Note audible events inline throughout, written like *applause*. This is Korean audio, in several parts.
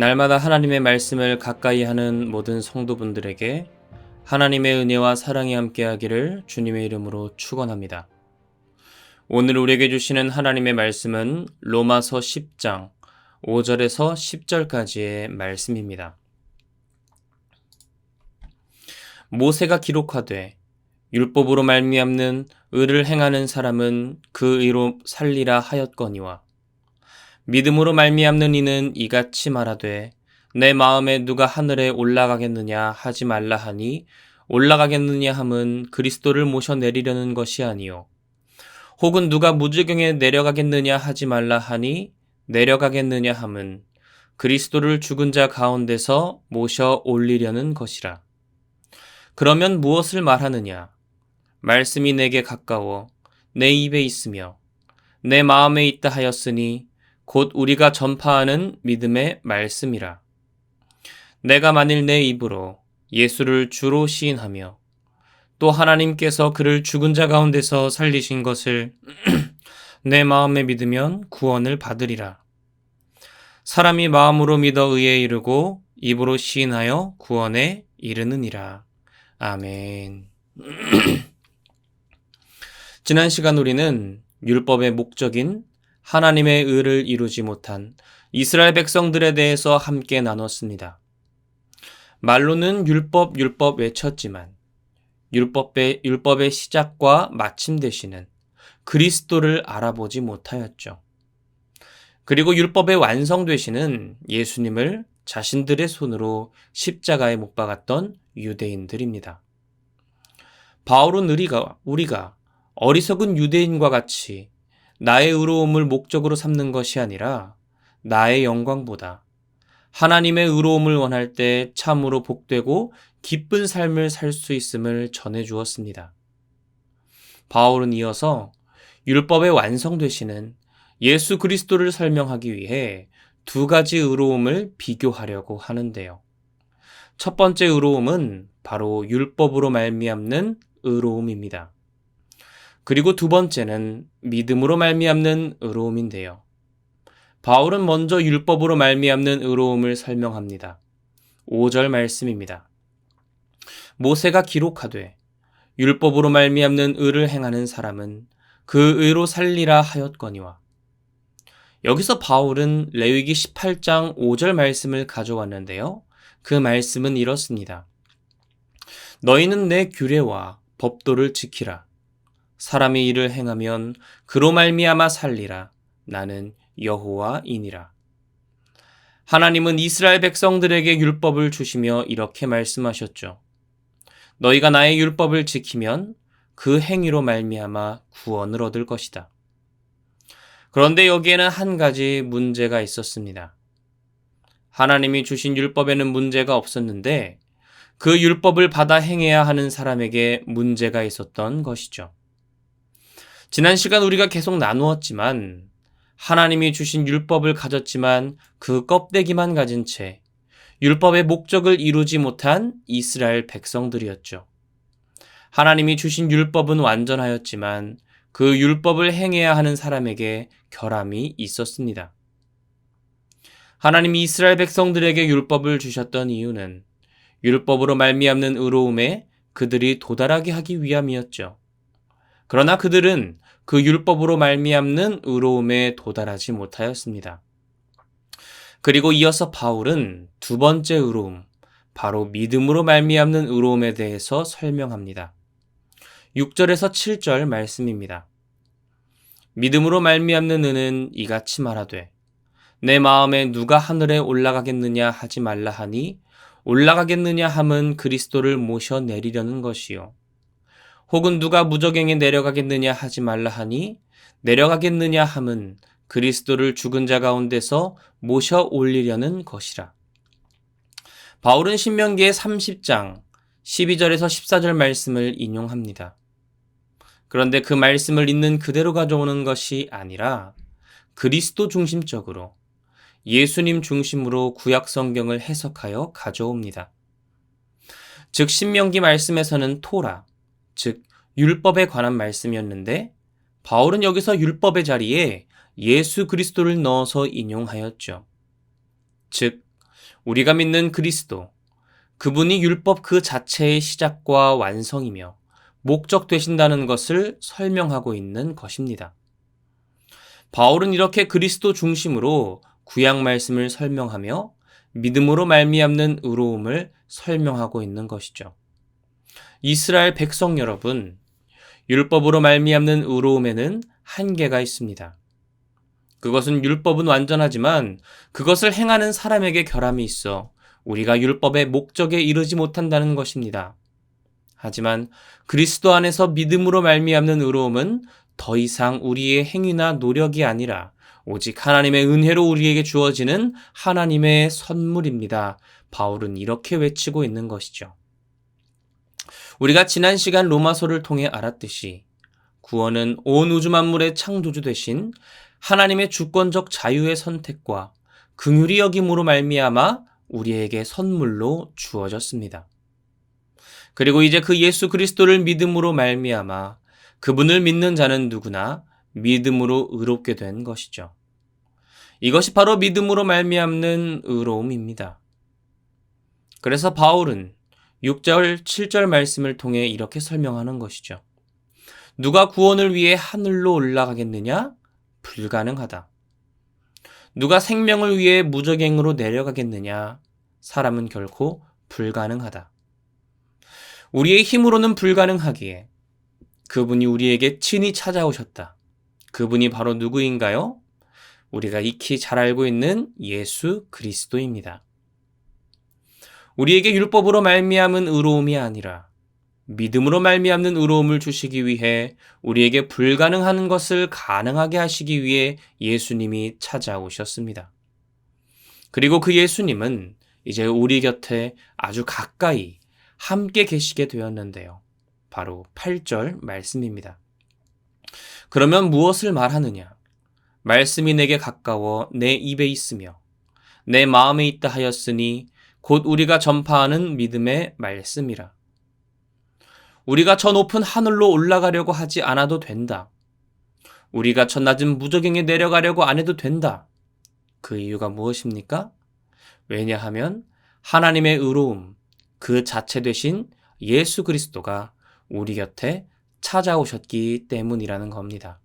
날마다 하나님의 말씀을 가까이 하는 모든 성도분들에게 하나님의 은혜와 사랑이 함께하기를 주님의 이름으로 축원합니다. 오늘 우리에게 주시는 하나님의 말씀은 로마서 10장 5절에서 10절까지의 말씀입니다. 모세가 기록하되 율법으로 말미암는 의를 행하는 사람은 그 의로 살리라 하였거니와 믿음으로 말미암는 이는 이같이 말하되 내 마음에 누가 하늘에 올라가겠느냐 하지 말라 하니 올라가겠느냐 함은 그리스도를 모셔 내리려는 것이 아니요. 혹은 누가 무지경에 내려가겠느냐 하지 말라 하니 내려가겠느냐 함은 그리스도를 죽은 자 가운데서 모셔 올리려는 것이라. 그러면 무엇을 말하느냐? 말씀이 내게 가까워 내 입에 있으며 내 마음에 있다 하였으니 곧 우리가 전파하는 믿음의 말씀이라. 내가 만일 내 입으로 예수를 주로 시인하며 또 하나님께서 그를 죽은 자 가운데서 살리신 것을 *clears throat* 내 마음에 믿으면 구원을 받으리라. 사람이 마음으로 믿어 의에 이르고 입으로 시인하여 구원에 이르느니라. 아멘. *clears throat* 지난 시간 우리는 율법의 목적인 하나님의 의를 이루지 못한 이스라엘 백성들에 대해서 함께 나눴습니다. 말로는 율법, 율법 외쳤지만 율법의, 율법의 시작과 마침 되시는 그리스도를 알아보지 못하였죠. 그리고 율법의 완성되시는 예수님을 자신들의 손으로 십자가에 못 박았던 유대인들입니다. 바울은 우리가, 우리가 어리석은 유대인과 같이 나의 의로움을 목적으로 삼는 것이 아니라 나의 영광보다 하나님의 의로움을 원할 때 참으로 복되고 기쁜 삶을 살 수 있음을 전해 주었습니다. 바울은 이어서 율법의 완성 되시는 예수 그리스도를 설명하기 위해 두 가지 의로움을 비교하려고 하는데요. 첫 번째 의로움은 바로 율법으로 말미암는 의로움입니다. 그리고 두 번째는 믿음으로 말미암는 의로움인데요. 바울은 먼저 율법으로 말미암는 의로움을 설명합니다. 5절 말씀입니다. 모세가 기록하되 율법으로 말미암는 의를 행하는 사람은 그 의로 살리라 하였거니와 여기서 바울은 레위기 18장 5절 말씀을 가져왔는데요. 그 말씀은 이렇습니다. 너희는 내 규례와 법도를 지키라. 사람이 이를 행하면 그로 말미암아 살리라. 나는 여호와이니라. 하나님은 이스라엘 백성들에게 율법을 주시며 이렇게 말씀하셨죠. 너희가 나의 율법을 지키면 그 행위로 말미암아 구원을 얻을 것이다. 그런데 여기에는 한 가지 문제가 있었습니다. 하나님이 주신 율법에는 문제가 없었는데 그 율법을 받아 행해야 하는 사람에게 문제가 있었던 것이죠. 지난 시간 우리가 계속 나누었지만 하나님이 주신 율법을 가졌지만 그 껍데기만 가진 채 율법의 목적을 이루지 못한 이스라엘 백성들이었죠. 하나님이 주신 율법은 완전하였지만 그 율법을 행해야 하는 사람에게 결함이 있었습니다. 하나님이 이스라엘 백성들에게 율법을 주셨던 이유는 율법으로 말미암는 의로움에 그들이 도달하게 하기 위함이었죠. 그러나 그들은 그 율법으로 말미암는 의로움에 도달하지 못하였습니다. 그리고 이어서 바울은 두 번째 의로움, 바로 믿음으로 말미암는 의로움에 대해서 설명합니다. 6절에서 7절 말씀입니다. 믿음으로 말미암는 의는 이같이 말하되 내 마음에 누가 하늘에 올라가겠느냐 하지 말라 하니 올라가겠느냐 함은 그리스도를 모셔 내리려는 것이요 혹은 누가 무적행에 내려가겠느냐 하지 말라 하니 내려가겠느냐 함은 그리스도를 죽은 자 가운데서 모셔 올리려는 것이라. 바울은 신명기의 30장 12절에서 14절 말씀을 인용합니다. 그런데 그 말씀을 있는 그대로 가져오는 것이 아니라 그리스도 중심적으로 예수님 중심으로 구약 성경을 해석하여 가져옵니다. 즉 신명기 말씀에서는 토라, 즉 율법에 관한 말씀이었는데 바울은 여기서 율법의 자리에 예수 그리스도를 넣어서 인용하였죠. 즉 우리가 믿는 그리스도, 그분이 율법 그 자체의 시작과 완성이며 목적 되신다는 것을 설명하고 있는 것입니다. 바울은 이렇게 그리스도 중심으로 구약 말씀을 설명하며 믿음으로 말미암는 의로움을 설명하고 있는 것이죠. 이스라엘 백성 여러분, 율법으로 말미암는 의로움에는 한계가 있습니다. 그것은 율법은 완전하지만 그것을 행하는 사람에게 결함이 있어 우리가 율법의 목적에 이르지 못한다는 것입니다. 하지만 그리스도 안에서 믿음으로 말미암는 의로움은 더 이상 우리의 행위나 노력이 아니라 오직 하나님의 은혜로 우리에게 주어지는 하나님의 선물입니다. 바울은 이렇게 외치고 있는 것이죠. 우리가 지난 시간 로마서를 통해 알았듯이 구원은 온 우주 만물의 창조주 되신 하나님의 주권적 자유의 선택과 긍휼이 여김으로 말미암아 우리에게 선물로 주어졌습니다. 그리고 이제 그 예수 그리스도를 믿음으로 말미암아 그분을 믿는 자는 누구나 믿음으로 의롭게 된 것이죠. 이것이 바로 믿음으로 말미암는 의로움입니다. 그래서 바울은 6절, 7절 말씀을 통해 이렇게 설명하는 것이죠. 누가 구원을 위해 하늘로 올라가겠느냐? 불가능하다. 누가 생명을 위해 무적행으로 내려가겠느냐? 사람은 결코 불가능하다. 우리의 힘으로는 불가능하기에 그분이 우리에게 친히 찾아오셨다. 그분이 바로 누구인가요? 우리가 익히 잘 알고 있는 예수 그리스도입니다. 우리에게 율법으로 말미암은 의로움이 아니라 믿음으로 말미암는 의로움을 주시기 위해 우리에게 불가능한 것을 가능하게 하시기 위해 예수님이 찾아오셨습니다. 그리고 그 예수님은 이제 우리 곁에 아주 가까이 함께 계시게 되었는데요. 바로 8절 말씀입니다. 그러면 무엇을 말하느냐? 말씀이 내게 가까워 내 입에 있으며 내 마음에 있다 하였으니 곧 우리가 전파하는 믿음의 말씀이라. 우리가 저 높은 하늘로 올라가려고 하지 않아도 된다. 우리가 저 낮은 무적행에 내려가려고 안 해도 된다. 그 이유가 무엇입니까? 왜냐하면 하나님의 의로움, 그 자체 되신 예수 그리스도가 우리 곁에 찾아오셨기 때문이라는 겁니다.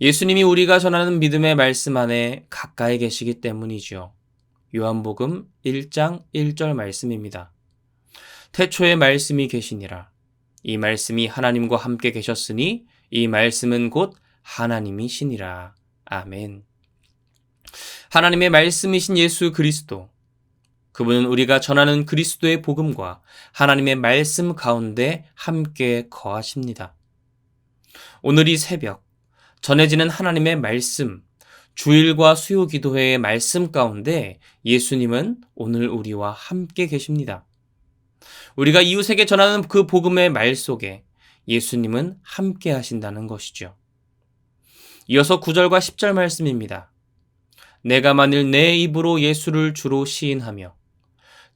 예수님이 우리가 전하는 믿음의 말씀 안에 가까이 계시기 때문이죠. 요한복음 1장 1절 말씀입니다. 태초에 말씀이 계시니라. 이 말씀이 하나님과 함께 계셨으니 이 말씀은 곧 하나님이시니라. 아멘. 하나님의 말씀이신 예수 그리스도. 그분은 우리가 전하는 그리스도의 복음과 하나님의 말씀 가운데 함께 거하십니다. 오늘 이 새벽 전해지는 하나님의 말씀, 주일과 수요 기도회의 말씀 가운데 예수님은 오늘 우리와 함께 계십니다. 우리가 이웃에게 전하는 그 복음의 말 속에 예수님은 함께 하신다는 것이죠. 이어서 9절과 10절 말씀입니다. 내가 만일 내 입으로 예수를 주로 시인하며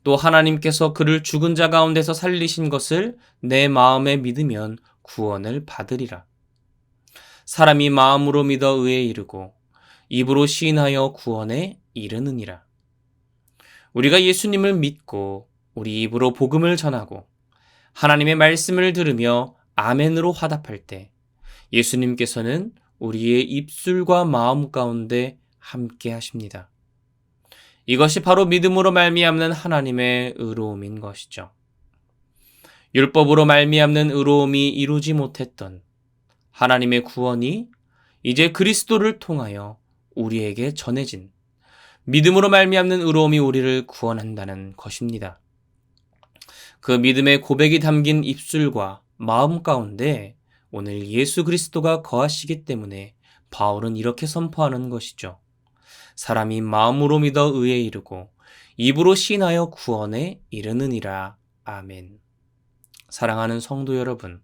또 하나님께서 그를 죽은 자 가운데서 살리신 것을 내 마음에 믿으면 구원을 받으리라. 사람이 마음으로 믿어 의에 이르고 입으로 시인하여 구원에 이르느니라. 우리가 예수님을 믿고 우리 입으로 복음을 전하고 하나님의 말씀을 들으며 아멘으로 화답할 때 예수님께서는 우리의 입술과 마음 가운데 함께 하십니다. 이것이 바로 믿음으로 말미암는 하나님의 의로움인 것이죠. 율법으로 말미암는 의로움이 이루지 못했던 하나님의 구원이 이제 그리스도를 통하여 우리에게 전해진 믿음으로 말미암는 의로움이 우리를 구원한다는 것입니다. 그 믿음의 고백이 담긴 입술과 마음 가운데 오늘 예수 그리스도가 거하시기 때문에 바울은 이렇게 선포하는 것이죠. 사람이 마음으로 믿어 의에 이르고 입으로 신하여 구원에 이르느니라. 아멘. 사랑하는 성도 여러분,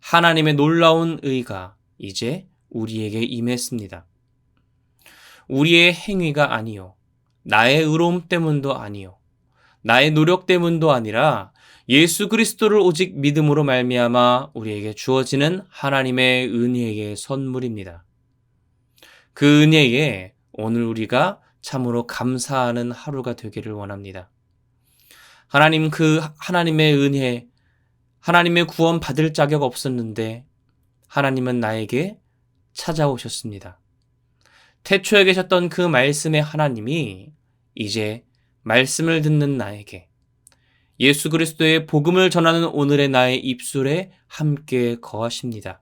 하나님의 놀라운 의가 이제 우리에게 임했습니다. 우리의 행위가 아니요. 나의 의로움 때문도 아니요. 나의 노력 때문도 아니라 예수 그리스도를 오직 믿음으로 말미암아 우리에게 주어지는 하나님의 은혜의 선물입니다. 그 은혜에 오늘 우리가 참으로 감사하는 하루가 되기를 원합니다. 하나님 그 하나님의 은혜, 하나님의 구원 받을 자격 없었는데 하나님은 나에게 찾아오셨습니다. 태초에 계셨던 그 말씀의 하나님이 이제 말씀을 듣는 나에게 예수 그리스도의 복음을 전하는 오늘의 나의 입술에 함께 거하십니다.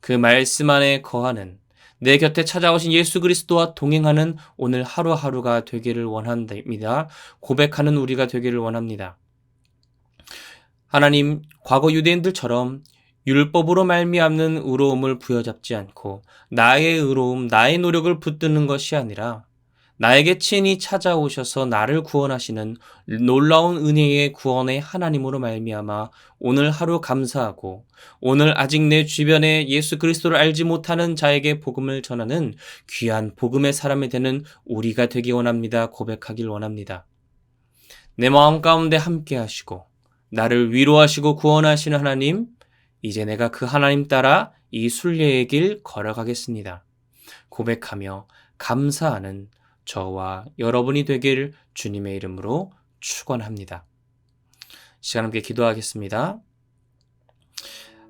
그 말씀 안에 거하는 내 곁에 찾아오신 예수 그리스도와 동행하는 오늘 하루하루가 되기를 원합니다. 고백하는 우리가 되기를 원합니다. 하나님, 과거 유대인들처럼 율법으로 말미암는 의로움을 부여잡지 않고 나의 의로움, 나의 노력을 붙드는 것이 아니라 나에게 친히 찾아오셔서 나를 구원하시는 놀라운 은혜의 구원의 하나님으로 말미암아 오늘 하루 감사하고 오늘 아직 내 주변에 예수 그리스도를 알지 못하는 자에게 복음을 전하는 귀한 복음의 사람이 되는 우리가 되기 원합니다. 고백하길 원합니다. 내 마음 가운데 함께 하시고 나를 위로하시고 구원하시는 하나님 이제 내가 그 하나님 따라 이 순례의 길 걸어가겠습니다. 고백하며 감사하는 저와 여러분이 되길 주님의 이름으로 축원합니다. 시간 함께 기도하겠습니다.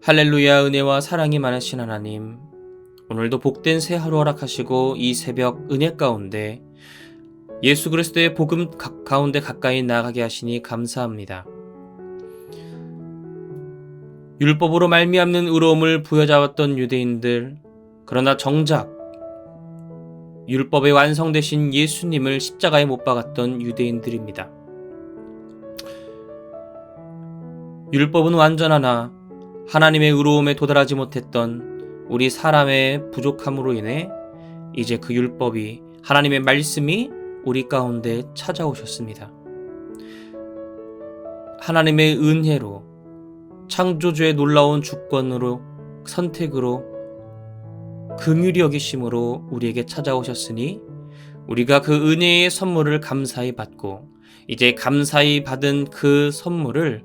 할렐루야 은혜와 사랑이 많으신 하나님 오늘도 복된 새 하루 허락하시고 이 새벽 은혜 가운데 예수 그리스도의 복음 가운데 가까이 나가게 하시니 감사합니다. 율법으로 말미암는 의로움을 부여잡았던 유대인들 그러나 정작 율법의 완성되신 예수님을 십자가에 못 박았던 유대인들입니다. 율법은 완전하나 하나님의 의로움에 도달하지 못했던 우리 사람의 부족함으로 인해 이제 그 율법이 하나님의 말씀이 우리 가운데 찾아오셨습니다. 하나님의 은혜로 창조주의 놀라운 주권으로 선택으로 긍휼히 여기심으로 우리에게 찾아오셨으니 우리가 그 은혜의 선물을 감사히 받고 이제 감사히 받은 그 선물을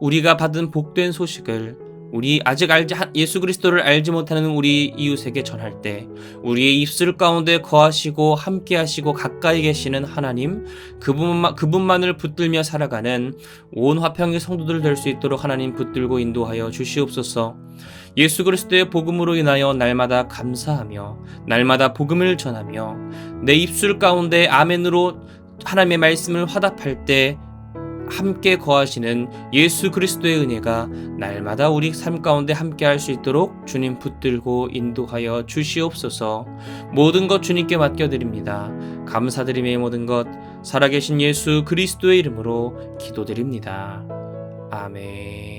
우리가 받은 복된 소식을 우리 아직 알지 예수 그리스도를 알지 못하는 우리 이웃에게 전할 때 우리의 입술 가운데 거하시고 함께 하시고 가까이 계시는 하나님 그분만 그분만을 붙들며 살아가는 온 화평의 성도들 될 수 있도록 하나님 붙들고 인도하여 주시옵소서. 예수 그리스도의 복음으로 인하여 날마다 감사하며 날마다 복음을 전하며 내 입술 가운데 아멘으로 하나님의 말씀을 화답할 때 함께 거하시는 예수 그리스도의 은혜가 날마다 우리 삶 가운데 함께 할 수 있도록 주님 붙들고 인도하여 주시옵소서 모든 것 주님께 맡겨드립니다. 감사드림의 모든 것 살아계신 예수 그리스도의 이름으로 기도드립니다. 아멘.